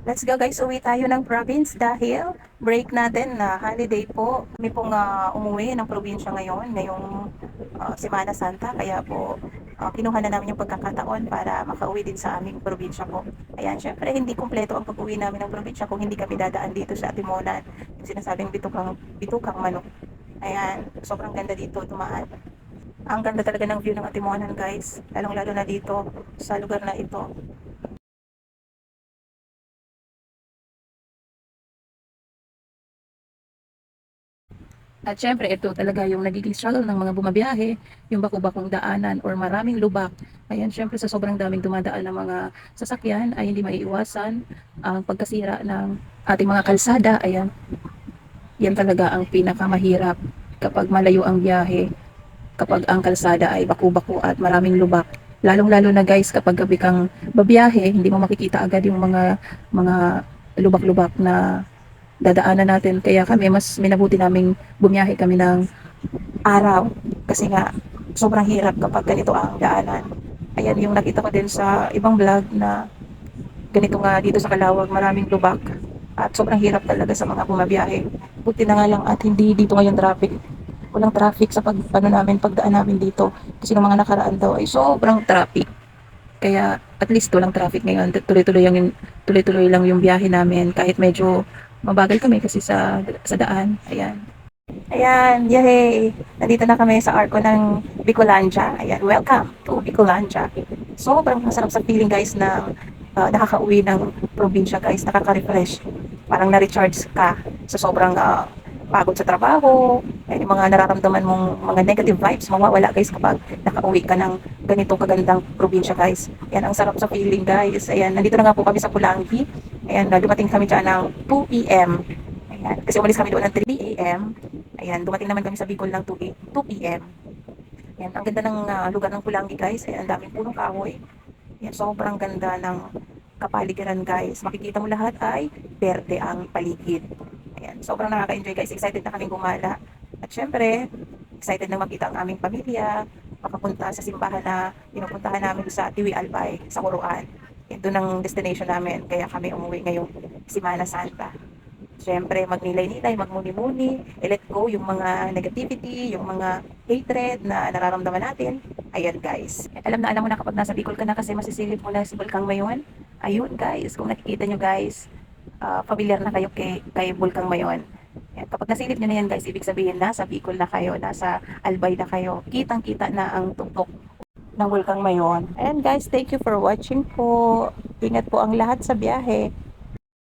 Let's go guys, uwi tayo ng province dahil break natin na holiday po. Kami pong ah, umuwi ng probinsya ngayon, ngayong ah, Semana Santa. Kaya po, ah, kinuha na namin yung pagkakataon para makauwi din sa aming probinsya po. Ayan, syempre hindi kumpleto ang pag-uwi namin ng probinsya kung hindi kami dadaan dito sa Atimonan. Yung sinasabing bitukang, bitukang manok. Ayan, sobrang ganda dito dumaan. Ang ganda talaga ng view ng Atimonan guys, lalong lalo na dito sa lugar na ito. At syempre, ito talaga yung nagiging struggle ng mga bumabiyahe, yung baku-bakong daanan or maraming lubak. Ayan, syempre sa sobrang daming dumadaan ng mga sasakyan ay hindi maiiwasan ang pagkasira ng ating mga kalsada. Ayan, yan talaga ang pinakamahirap kapag malayo ang biyahe, kapag ang kalsada ay baku-bako at maraming lubak. Lalong-lalo na guys, kapag gabi kang babiyahe, hindi mo makikita agad yung mga mga lubak-lubak na dadaanan natin. Kaya kami, mas minabuti naming bumiyahe kami ng araw. Kasi nga, sobrang hirap kapag ganito ang daanan. Ayan yung nakita ko din sa ibang vlog na ganito nga dito sa Kalawag, maraming lubak. At sobrang hirap talaga sa mga bumabiyahe. Buti na nga lang at hindi dito ngayon traffic. Walang traffic sa pag, ano namin, pagdaan namin dito. Kasi ng mga nakaraan daw ay sobrang traffic. Kaya at least walang traffic ngayon. Tuloy-tuloy yung tuloy-tuloy lang yung biyahe namin kahit medyo mabagal kami kasi sa sa daan. Ayan. Ayan, yay! Nandito na kami sa arko ng Bicolandia. Ayan, welcome to Bicolandia. Sobrang masarap sa feeling guys na uh, nakaka-uwi ng probinsya guys, nakaka-refresh. Parang na-recharge ka sa sobrang uh, pagod sa trabaho, yung mga nararamdaman mong mga negative vibes, mawawala guys kapag nakauwi ka ng ganitong kagandang probinsya guys. Ayan, ang sarap sa feeling guys. Ayan, nandito na nga po kami sa Pulangi. Ayan, dumating kami dyan ng 2 p.m. Ayan, kasi umalis kami doon ng 3 a.m. Ayan, dumating naman kami sa Bicol ng 2, a- 2 p.m. Ayan, ang ganda ng ah, lugar ng Pulangi guys. Ayan, ang daming punong kahoy. Ayan, sobrang ganda ng kapaligiran guys. Makikita mo lahat ay berde ang paligid. Ayan, sobrang nakaka-enjoy guys. Excited na kaming gumala. At syempre, excited na makita ang aming pamilya, makapunta sa simbahan na pinupuntahan namin sa Tiwi Albay, sa Muruan. Doon ang destination namin, kaya kami umuwi ngayong Simana Santa. Syempre, magnilay-nilay, magmuni-muni, i-let go yung mga negativity, yung mga hatred na nararamdaman natin. Ayan guys. Alam na alam mo na kapag nasa Bicol ka na kasi masisilip mo na si Bulkang Mayon. Ayun guys, kung nakikita nyo guys, ah, familiar na kayo kay, kay Bulkang Mayon. Yan. Kapag nasilip nyo na yan guys, ibig sabihin nasa Bicol na kayo, nasa Albay na kayo. Kitang-kita na ang tuktok ng Bulkang Mayon. And guys, thank you for watching po. Ingat po ang lahat sa biyahe.